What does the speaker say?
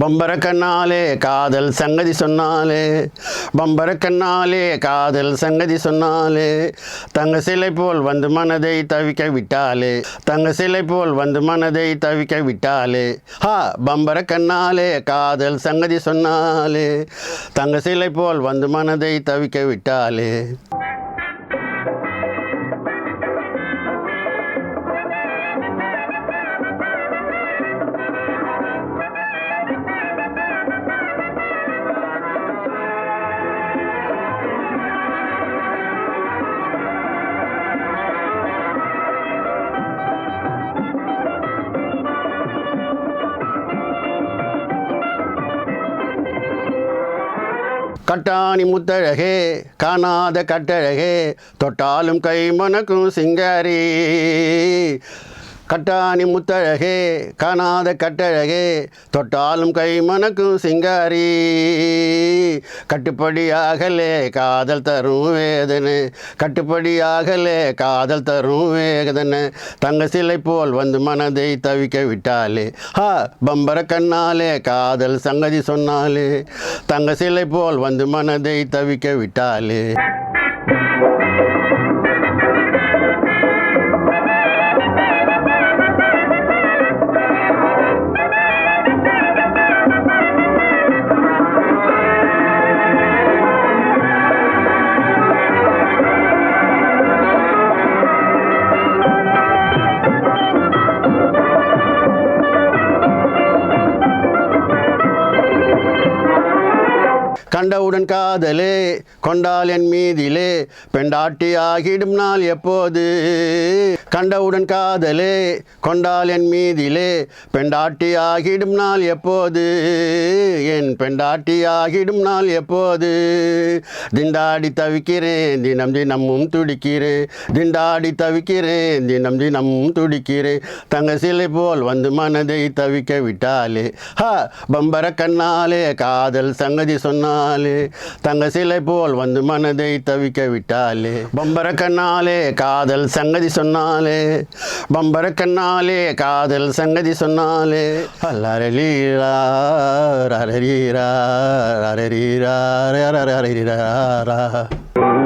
பம்பர கண்ணாலே காதல் சங்கதி சொன்னாலே பம்பர கண்ணாலே காதல் சங்கதி சொன்னாலே தங்க சிலை போல் வந்து மனதை தவிக்க விட்டாலே தங்க சிலை போல் வந்து மனதை தவிக்க விட்டாலே. ஹா பம்பர கண்ணாலே காதல் சங்கதி சொன்னாலே தங்க சிலை போல் வந்து மனதை தவிக்க விட்டாலே. கட்டாணி முத்தழகே காணாத கட்டழகே தொட்டாலும் கை மணக்கும் சிங்காரி. கட்டாணி முத்தழகே காணாத கட்டழகே தொட்டாலும் கை மணக்கும் சிங்காரி. கட்டுப்படியாகலே காதல் தரும் வேதனை கட்டுப்படியாகலே காதல் தரும் வேதனை. தங்க சிலை போல் வந்து மனதை தவிக்க விட்டாலே ஹா பம்பர கண்ணாலே காதல் சங்கதி சொன்னாலே தங்க சிலை போல் வந்து மனதை தவிக்க விட்டாலே. கண்டவுடன் காதலே கொண்டால் என் மீதிலே பெண்டாட்டி ஆகிடும் நாள் எப்போது? கண்டவுடன் காதலே கொண்டால் என் மீதிலே பெண்டாட்டி ஆகிடும் நாள் எப்போது? என் பெண்டாட்டி ஆகிடும் நாள் எப்போது? திண்டாடி தவிக்கிறேன் தினம் தினமும் துடிக்கிறேன் திண்டாடி தவிக்கிறேன் தினம் தினமும் துடிக்கிறேன் தங்க சிலை போல் வந்து மனதை தவிக்க விட்டாலே ஹா பம்பர கண்ணாலே காதல் சங்கதி சொன்னால் தங்க சிலை போல் வந்து மனதை தவிக்க விட்டாலே பம்பர கண்ணாலே காதல் சங்கதி சொன்னாலே பம்பர கண்ணாலே காதல் சங்கதி சொன்னாலே. அல்லரலீரா ரரரீரா ரரரீரா ரரரீரா தேரிதான்